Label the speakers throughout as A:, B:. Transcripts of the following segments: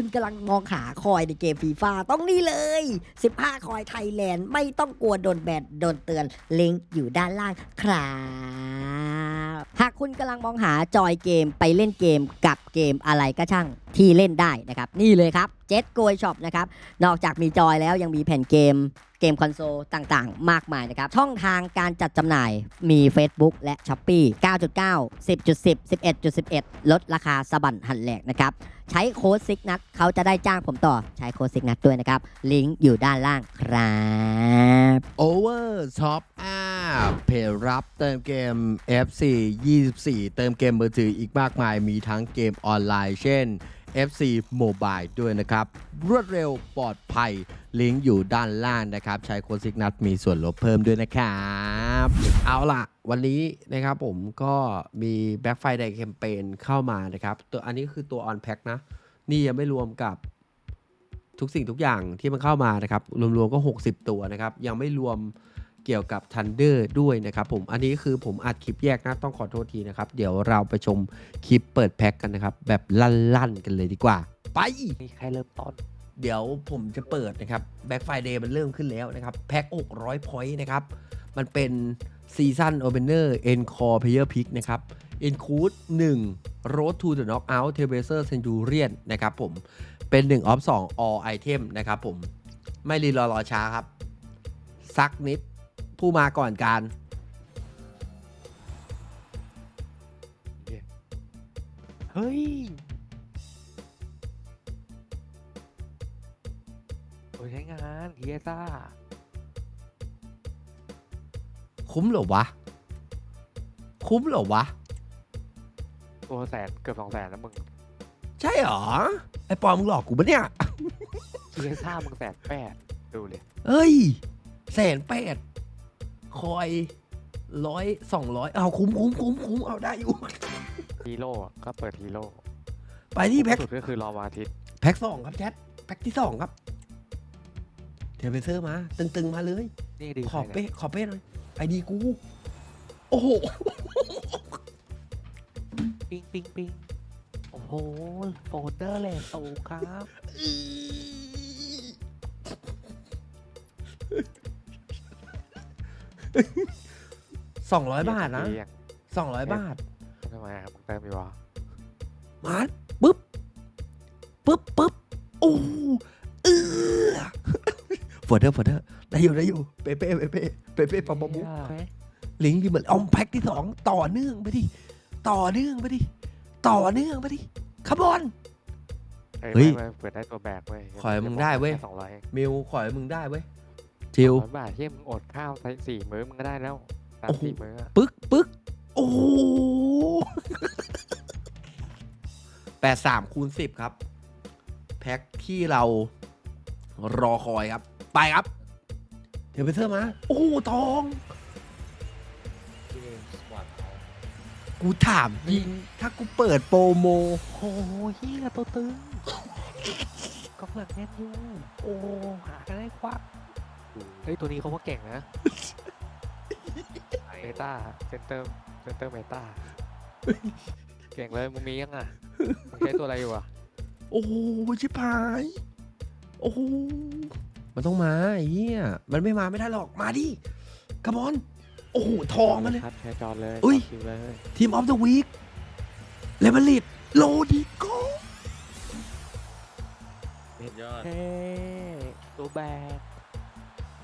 A: คุณกำลังมองหาคอยในเกมฟีฟ่าต้องนี่เลย 15 คอยไทยแลนด์ไม่ต้องกลัวโดนแบนโดนเตือนลิงก์อยู่ด้านล่างครับหากคุณกำลังมองหาจอยเกมไปเล่นเกมกับเกมอะไรก็ช่างที่เล่นได้นะครับ นี่เลยครับเจ็ตโกยช็อปนะครับนอกจากมีจอยแล้วยังมีแผ่นเกม เกมคอนโซลต่างๆ มากมายนะครับ ช่องทางการจัดจำหน่ายมี Facebook และ s h อ p e e 9.9 10.10 11.11 ลดราคาสบันหันแหลกนะครับ ใช้โค้ดซิกนัทเขาจะได้จ้างผมต่อใช้โค้ดซิกนัทด้วยนะครับ ลิงก์อยู่ด้านล่างครับ
B: Over Top App เพจรับเติมเกม FC 24 เติมเกมมือถืออีกมากมายมีทั้งเกมออนไลน์ เช่น FC Mobile ด้วยนะครับ รวดเร็วปลอดภัย ลิงก์อยู่ด้านล่างนะครับ ใช้โค้ดซิกนัทมีส่วนลดเพิ่มด้วยนะครับ เอาล่ะ วันนี้นะครับผมก็มี Black Friday Campaign เข้ามานะครับ ตัวอันนี้คือตัว On Pack นะ นี่ยังไม่รวมกับทุกสิ่งทุกอย่างที่มันเข้ามานะครับ รวมๆก็ 60 ตัวนะครับ ยังไม่รวม เกี่ยวกับ Thunder ด้วยนะครับผมอันนี้คือผมอัดคลิปแยกนะต้องขอโทษทีนะครับ เดี๋ยวเราไปชมคลิปเปิดแพ็คกันนะครับ แบบลั่นๆ กันเลยดีกว่า ไป
C: นี่แค่เริ่มต้น
B: เดี๋ยวผมจะเปิดนะครับ Black Friday มันเริ่มขึ้นแล้วนะครับ แพ็ค600 point นะครับ มันเป็นซีซั o นโอเ n นเนอร์เอ็นคอร์เพเยอร์พิกนะครับ Include 1 Road to the Knockout t e r a c e r Centurion นะครับผมเป็น1 of 2 all item นะครับผม ไม่รีรอรอช้าครับสักนิด ผู้มาก่อนการ
C: เฮ้ย โอ้ยใช้งานเฮียซ่า
B: คุ้มเหรอวะ คุ้มเหรอวะ
C: ตัวแสนเกือบสองแสนแล้วมึง
B: ใช่เหรอ ไอปอมมึงหลอกกูปะเนี่ย
C: เฮียซ่ามึงแสนแปดดูเลย
B: เฮ้ยแสนแปด คอยร้อยสองร้อยเอาคุ้มคุ้มคุ้มคุ้มเอาได้อยู่
C: ฮีโร่อะก็เปิดฮีโร่
B: ไปที่แพ็ค
C: สุดก็คือรอวันอาทิตย์
B: แพ็คสองครับแชทแพ็คที่สองครับเทเลเซอร์มา ตึงๆมาเลย
C: นี่ดี
B: ขอ
C: ใคร
B: เป้
C: เนี่ย
B: ขอเป้หน่อยไอดีกู โอ้โห
C: ปิ้งปิ้งปิ้งโอ้โหโฟลเดอร์เลยสูงครับ
B: สองร้อยบาทนะ
C: เหี้ย
B: สองร้อยบาท
C: ทำไมอะมึงเติมอยู่วะ
B: มาปึ๊บปึ๊บปึ๊บโอ้เออฟอร์เดอร์ฟอร์เดอร์ได้อยู่ได้อยู่เป๊ะเป๊ะเป๊ะเป๊ะเป๊ะเป๊ะปะปะมุ
C: เหี้ย
B: ลิงก์ดีเหมือนเอาแพ็คที่สองต่อเนื่องไปดิต่อเนื่องไปดิต่อเนื่องไปดิขบอน
C: เฮ้ย
B: เฮ้ย
C: ไม่ไม่เปิดได้ตัวแบกเว้ย
B: ขอให้มึงได้เว้ย
C: สองร้อย
B: มิวขอให้มึงได้เว้ย ทิว
C: ร้อยบาทที่มึงอดข้าวไปสี่มื้อมึงก็ได้แล้วสาม
B: โอ้โห
C: สี่มื้ออะ
B: ปึ๊กปึ๊กโอ้โหแปดสามคูณสิบครับ แพ็คที่เรารอคอยครับ ไปครับ เดี๋ยวไปเซอร์มา โอ้โหทอง กูถามจริง ถ้ากูเปิดโปรโม
C: โอ้โหเฮียตัวตึงกองหลังแน่นอยู่โอ้หากันได้ควัก เฮ้ย ตัวนี้เขาว่าเก่งนะ เมตาเซนเตอร์เซนเตอร์เมตาเก่งเลย มึงมียังอะ มึงใช้ตัวอะไรอยู่อะ
B: โอ้โหชิบหาย โอ้โหมันต้องมาไอ้เหี้ยมันไม่มาไม่ได้หรอก มาดิกระบอน โอ้โห ทองมาเลย
C: ครับแชร์จอนเลย
B: อุ้ย
C: ต่คิวเลย
B: ทีมออฟเดอะวีคเลเวลิตโลดิโก
D: ยอด
C: เฮ้ตัวแบกเ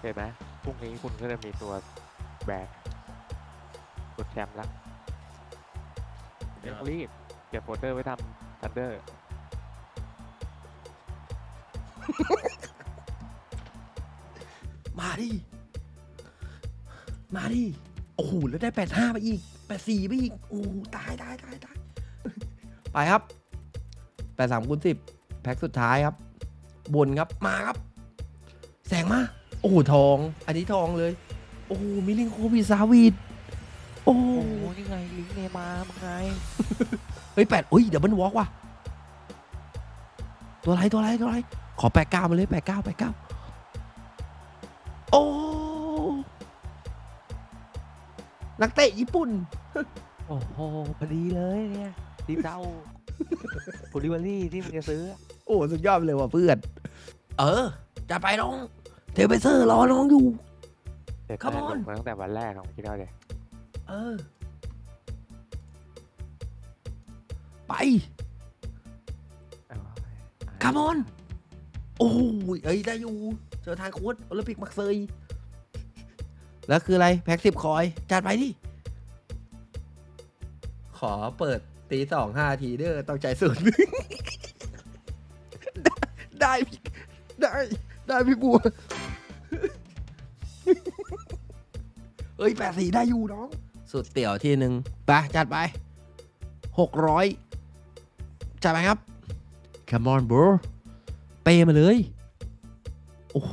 C: ห็นไหมพรุ่งนี้คุณก็จะมีตัวแบกกดแชมป์ละเดี๋ยวรีบเก็บโฟลเดอร์ไว้ทำทันเดอร์
B: มาดิ มาดิ โอ้โห แล้วได้แปดห้าไปอีกแปดสี่ไปอีก โอ้โหตายตายตายตาย ไปครับแปดสามคูณสิบแพ็คสุดท้ายครับ บนครับ มาครับ แสงมา โอ้โหทอง อันนี้ทองเลย โอ้โหมิลิงโควิดซาวิดโอ้โห
C: โอ้นี่ไงลิงก์เนมาร์มึงไง
B: เฮ้ยแปดเฮ้ยเดี๋ยวมันวอล์กว่ะตัวอะไรตัวอะไรตัวอะไรขอแปดเก้ามาเลยแปดเก้าแปดเก้าโอ้นักเตะญี่ปุ่น
C: โอ้โหพอดีเลยเนี่ยทีมเดาโพลิวอรี่ที่มึงจะซื้อ
B: โอ้สุดยอดไปเลยว่ะเพื่อน เออจะไปน้อง เทเบเซอร์รอน้องอยู่
C: เด็ด
B: Come
C: แน่ล
B: on
C: งมาตั้งแต่วันแรกของคิดเอาเลย
B: เออ ไป Come on โอ้ยเอ้ยได้อยู่ เจอทางโค้ดโอลิมปิกมักเซย แล้วคืออะไร แพ็กสิบคอย จัดไปดิ ขอเปิดตีสองห้าทีเด้อต้องใจสุด ได้ได้พี่ได้ ได้พี่บัว อ้ยแปดสีได้อยู่น้อง สุดเตี่ยวที่หนึ่งไปจัดไปหกร้อยจัดไปครับ Come on bro เปย์มาเลย โอ้โห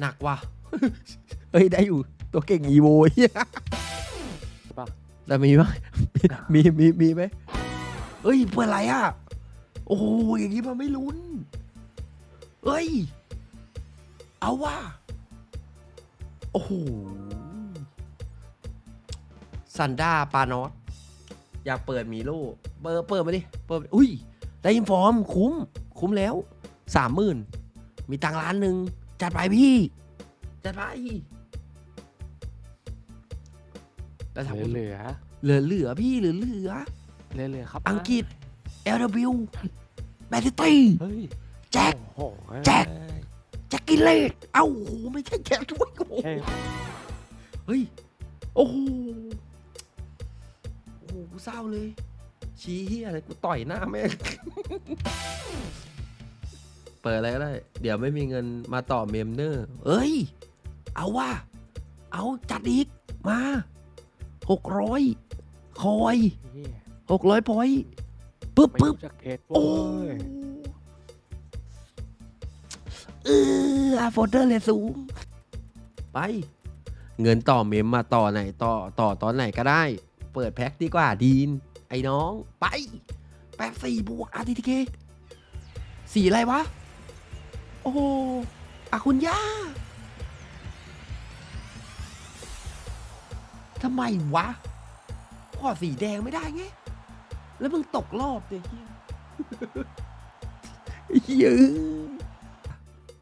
B: หนักว่ะ เฮ้ย ได้อยู่ ตัวเก่งอีโวเฮีย
C: ป่ะ
B: แต่มีไหมมีมีมีไหมเฮ้ย เปิดอะไรอะ โอ้โห อย่างนี้มันไม่ลุ้นเฮ้ย เอาว่ะ โอ้โห ซันด้าปานอสอยากเปิดมีโล่เปิดเปิดมาดิเปิดอุ้ยได้อินฟอร์มคุ้ม คุ้มแล้วสามหมื่นมีตังค์ล้านหนึ่งจัดไปพี่ จัดไปแล้วทำ
C: เหลือ
B: เหลือเหลือพี่เหลือเหลือ
C: เหลือเหลือครับ
B: อังกฤษ LW แมนซิตี้
C: เฮ้ย
B: แจ็ค
C: โอ้โห
B: แจ็คแจ็คกินเลดเอ้าโอ้โหไม่ใช่แจ็คด้วยโอ้โห
C: เฮ้ย
B: เฮ้ย โอ้โหโอ้โหกูเศร้าเลย ชี้เฮียอะไรกูต่อยหน้าแม่ง เปิดอะไรก็ได้ เดี๋ยวไม่มีเงินมาต่อเมมเนอร์ เอ้ย เอาว่า เอาจัดอีก มาหกร้อยคอย
C: เหี้ย
B: หกร้อยพอยต์ปึ๊บ
C: ไม่
B: ปึ๊บ
C: รู้จักเขต
B: โอ้
C: โว้ย
B: เอออาโฟเดอร์เลยสูงไป เงินต่อเมมมาต่อไหนต่อต่อตอนไหนก็ได้ เปิดแพ็คดีกว่าดีน ไอ้น้อง ไปแป๊บสี่บวกอาร์ทีเคสีอะไรวะ โอ้โหอาคุณย่าทำไมวะขอสีแดงไม่ได้ไง แล้วมึงตกรอบเดี๋ยเฮียเฮีย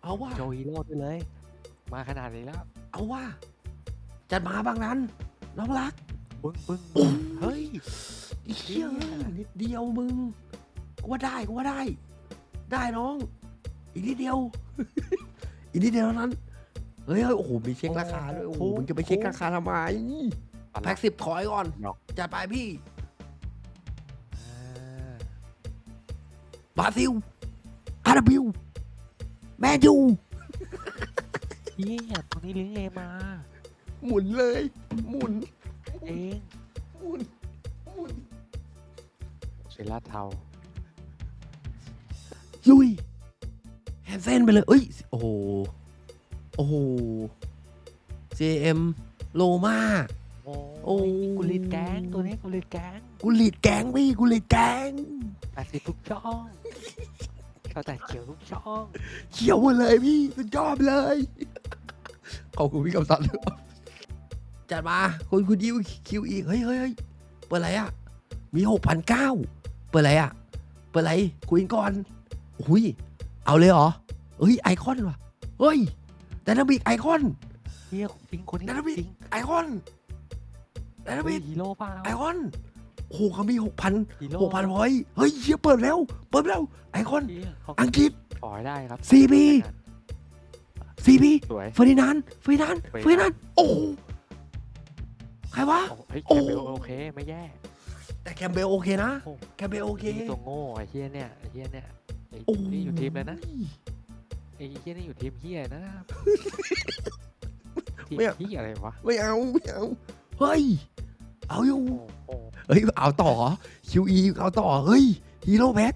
B: เอาว่า
C: โจฮีโร่ไปเลย มาขนาดนี้แล้ว
B: เอาว่า จัดมาบางนั้น น้องรัก
C: บึ้งบึ้ง
B: โอ้
C: เฮ้ย
B: อีเหี้ยนิดเดียวมึงกูว่าได้กูว่าได้ ได้น้อง อีกนิดเดียว อีกนิดเดียวเท่านั้นเฮ้ยเฮ้ยโอ้โหมีเช็คราคาด้วยโอ้โหมึงจะไปเช็คราคาทำไม
C: ปัน
B: แพ็
C: ละ
B: กสิบคอยก่อน
C: ดอก
B: จัดไปพี่
C: อ่า
B: บราซิลอาราบิวแมนยู
C: เฮียตรงนี้ลิงก์เอมา
B: หมุนเลย หมุน
C: เอง
B: หมุนหมุน
C: เซราเทา
B: ลุยแฮนเซนไปเลยเอ้ย โอ้โห โอ้โห JM โลมา
C: โอ้
B: โอ้
C: ยกุลิตแก๊งตัวนี้กุลิตแก๊ง
B: กูหลีดแกงพี่กูหลีดแกง
C: แปดสิบทุกช่องเขาแต่เขียวทุกช่อง
B: เขียวหมดเลยพี่สุดยอดไปเลย ขอบคุณพี่กำสัน จัดมาคุณคุณดิวคิวอีกเฮ้ยเฮ้ยเฮ้ยเปิดอะไรอะ มีหกพันเก้าเปิดอะไรอะ เปิดอะไรคุยกันก่อนอุ้ยเอาเลยเหรอเฮ้ยไอคอนว่ะเฮ้ยดนามิกไอคอน
C: เฮียจริงคนนี้
B: ดนามิก
C: จริง
B: ไอคอนดนา
C: เฮ้
B: มิ
C: ย
B: ก
C: ฮีโร่เปล่า
B: ไอคอนโอ้โหเขามีหกพัน
C: ฮีโร่
B: หกพันพอยต์เฮ้ยเฮียเปิดแล้ว เปิดแล้ว ไอคอน
C: เฮียเขา
B: อังกฤษ
C: ปล่อยได้ครับ
B: CB ซีพี
C: สวย
B: เฟอร์ดินานด์เฟอร์ดินานด์
C: เฟอร์
B: เฟอ
C: ดิ
B: ร์ดิ
C: นาน
B: นาน
C: ด์
B: ด์โอ้โห ใครวะ
C: โอ้เฮ้ย
B: โอ้
C: แคมเบลโอเคไม่แย่
B: แต่แคมเบลโอเคนะ
C: โอ้
B: แคมเบลโอเค
C: นี่ตัวโง่ไอ้เฮียเนี่ยไอ้เฮียเนี่ยไอ้
B: โอ้
C: นี่อยู่ทีมเลยนะไอ้เฮียนี่อยู่ทีมเฮียนะทีม
B: ไม่เอา
C: เฮียอะไรวะ
B: ไม่เอาไม่เอา เฮ้ย เอาอยู่
C: โอ้โห
B: เฮ้ย เอาต่อ QE เอาต่อ เฮ้ยฮีโร่แบ็ก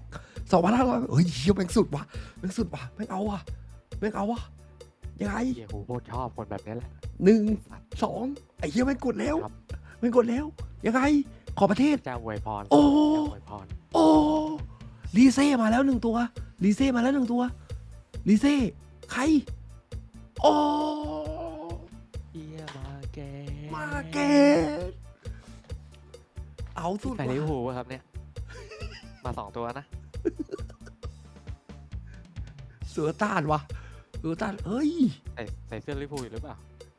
B: สองพันห้าร้อยเฮ้ยเฮียแม่งสุดว่ะแม่งสุดว่ะแม่งเอาว่ะแม่งเอาว่ะยังไง
C: เฮียกูโคตรชอบคนแบบนี้แหละ
B: หนึ่งสองไอ้เฮียแม่งกดแล้ว
C: ครับ
B: แม่งกดแล้ว ยังไง ขอประเทศ
C: เจ้าอวยพร
B: โอ้
C: เจ้าอวยพร
B: โอ้ลีเซ่มาแล้วหนึ่งตัวลีเซ่มาแล้วหนึ่งตัวลีเซ่ใครโอ้
C: เฮียมาแก
B: มาเกตเอาสุด
C: ใส่
B: ว่ะ
C: ลิเวอร์พูลปะครับเนี่ย มาสองตัวนะ
B: สุลต่านวะสุลต่านเฮ้ย
C: ใส่ใส่เสื้อลิเวอร์พูลอยู่หรือเปล่า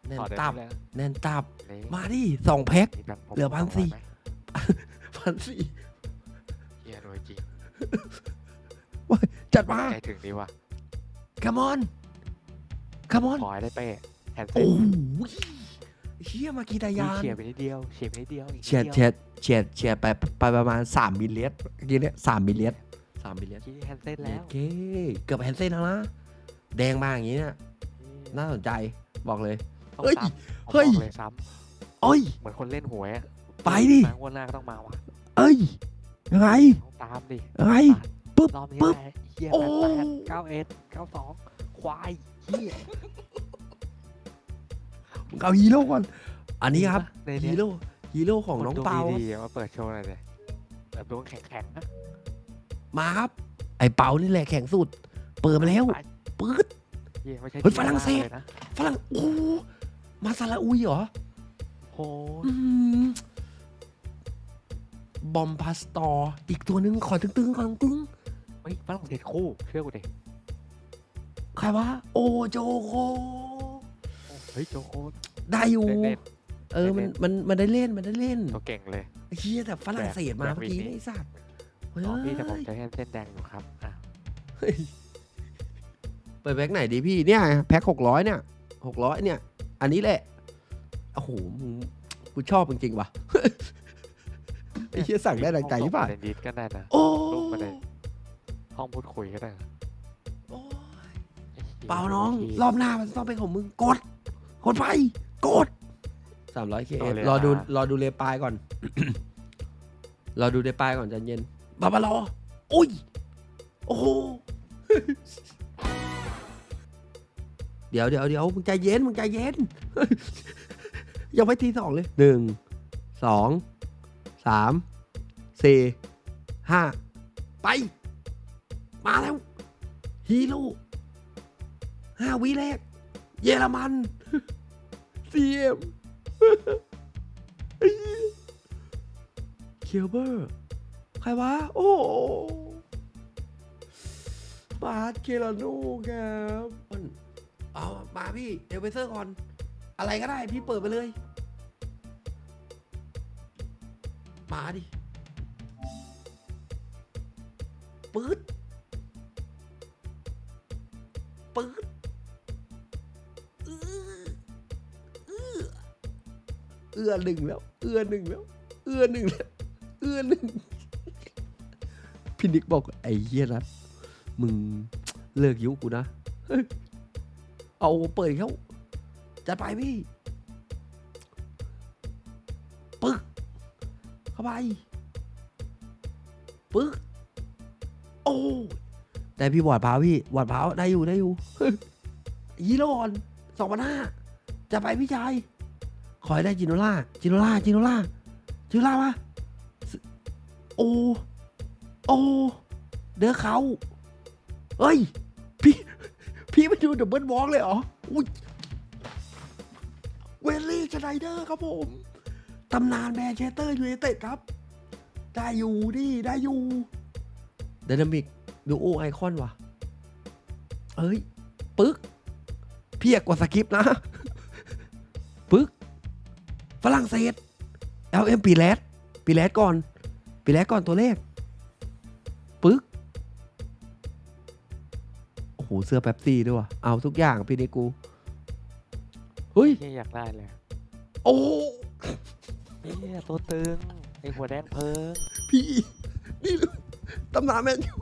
B: แน่น
C: ถอดได้
B: ตับ
C: แล้ว
B: แน่นตับ
C: นี่
B: มาดิสองแพ็ค
C: มีตังค์ผม
B: เหลือพันสี่
C: ไหม
B: พันสี่
C: เฮียรวยจริง
B: จัดมา
C: ใจถึงดีว่ะ
B: come on come on
C: ขอให้ได้เป้แฮนเซ
B: โอ้
C: น
B: โหเฮียมากีตายาน
C: เฉียดไปนิดเดียวเฉียดไปนิดเดียวอีกนิ
B: เฉียด
C: ดีว
B: เฉียดเฉียดเฉียดไปไปประมาณ3มิลลิเมตรเมื่อกี้เนี่ยสามมิลลิเมตรสามมิลลิเมตร
C: คิดแฮนเซนแล้ว
B: โอเคเกือบแฮนเซ่นแล้วนะแดงมาอย่างนี้เนี่ยน่าสนใจบอกเลย
C: ต้อง
B: เฮ้ย
C: ซ้ำผม
B: เฮ้ย
C: บอกเลยซ้
B: เอ้ยำ
C: เหมือนคนเล่นหวยอะ
B: ไปดิ
C: มางวดหน้าก็ต้องมาว่ะ
B: เอ้ยยังไง
C: ต้องตามดิ
B: ยังไง ปึ๊บ
C: รอบนี้
B: ปึ๊บ
C: แหละเฮีย
B: โอ้
C: แปดแปดเก้าเอ็ดเก้าสองควายเฮีย
B: มึงเอาฮีโร่ก่อน อันนี้ครับ
C: ในเนี้
B: ฮี
C: ย
B: โร่ฮีโร่ของน้อง
C: คนดว
B: เปา
C: ดีๆอะมาเปิดโชว์หน่อยเลยแบบดวงแข็งๆนะ
B: มาครับ ไอเปานี่แหละแข่งสุด เปิดมาแล้ว
C: ไป
B: ปื๊ด
C: เฮียไม่ใช่
B: เฮ้ย
C: ทีม
B: ฝรั่งเศส
C: ล่าเลยนะ
B: ฝรั่งโอ้โห มาซาลาอุยเหรอ
C: โอ้ย
B: อืมบอมพาสตอร์อีกตัวหนึงขอตึงๆขอตึง
C: เฮ้ยฝรั่งเศสคู่เชื่อกูดิ
B: ๆใครวะโอโจโค
C: เฮ้ยโจโคตร
B: ได้อยู่
C: เล่น
B: เออมัน
C: เล่น
B: มัน มันได้เล่น มันได้เล่น
C: ๆตัวเก่งเลย
B: เฮียแต่ฝรั่งเศสมา
C: แบบ
B: เมื่อกี้
C: แบบ
B: นี่ไอ้สัตว์เฮ้ย
C: อ๋อพี่แต่ผมจะให้เส้นแดงอยู่ครับอะ
B: เฮ้ยเปิดแพ็คไหนดีพี่ เนี่ย แพ็คหกร้อยเนี่ยหกร้อยเนี่ย อันนี้แหละ โอ้โหมึงกูชอบจริงๆว่ะ ไอ้เฮียสั่งได้ดังใจหรือเปล่า
C: เล่นดีก็ได้นะ
B: โอ้
C: ลูกมาเลยห้องพูดคุยก็ได้นะ
B: โอ้ย
C: ไอ้หี้ย
B: เปล่าน้อง
C: โเค
B: รอบหน้ามันต้องเป็นของมึง กด กดไป กดสามร้อยเค
C: เอาเลย
B: รอดู
C: อะ
B: รอดูเลปลายก่อน รอดูเลปลายก่อนใจเย็น บาบารอ อุ้ย โอ้โห เดี๋ยวเดี๋ยวเดี๋ยวมึงใจเย็นมึงใจเย็น ยังไม่ทีสองเลยหนึ่งสองสามสี่ห้าไป มาแล้ว ฮีโร่ห้าวิแรก เยอรมันเซียมเคียวเบอร์ ใครวะ โอ้บาสเคลานูครับ เอามาพี่เดลเวเซอร์ก่อน อะไรก็ได้พี่เปิดไปเลย มาดิปื๊ดปื๊ดอื้ออื้อเอื้อหนึ่งแล้ว เอื้อหนึ่งแล้ว เอื้อหนึ่งแล้ว เอื้อหนึ่งพี่นิกบอกไอ้เหี้ยนัดมึงเลิกยุกูนะ เอาเปิดเขาจัดไปพี่ปึ๊กเข้าไปปึ๊กโอ้ได้พี่วอดพาวพี่วอดพาวได้อยู่ได้อยู่ฮีโร่ก่อนสองพันห้าจะไปพี่ชายขอให้ได้จินโนล่าจินโนล่าจินโนล่าจินโนล่ามาโอ้โอ้เด้อเขาเฮ้ย พี่ไปดูดับเบิลวอล์กเลยเหรออุ้ยเวลลี่ชไนเดอร์ครับผม ตำนานแมนเชสเตอร์ยูไนเต็ดครับ ได้อยู่ดิได้อยู่ดนามิกดูโอไอคอนว่ะ เอ้ย ปึ๊ก เพียกกว่าสคริปนะ ปึ๊ก ฝรั่งเศส LM ปีแรดปีแรดก่อน ปีแรดก่อนตัวเลข หเสื้อแป๊บซี่ด้วยว่ะเอาทุกอย่างพี่นิกู เฮ้ย
C: เฮียอยากได้เลย
B: โอ้
C: เฮียตัวตึงไอหัวแดงเพิง
B: พี่ นี่ตำนานแมนยู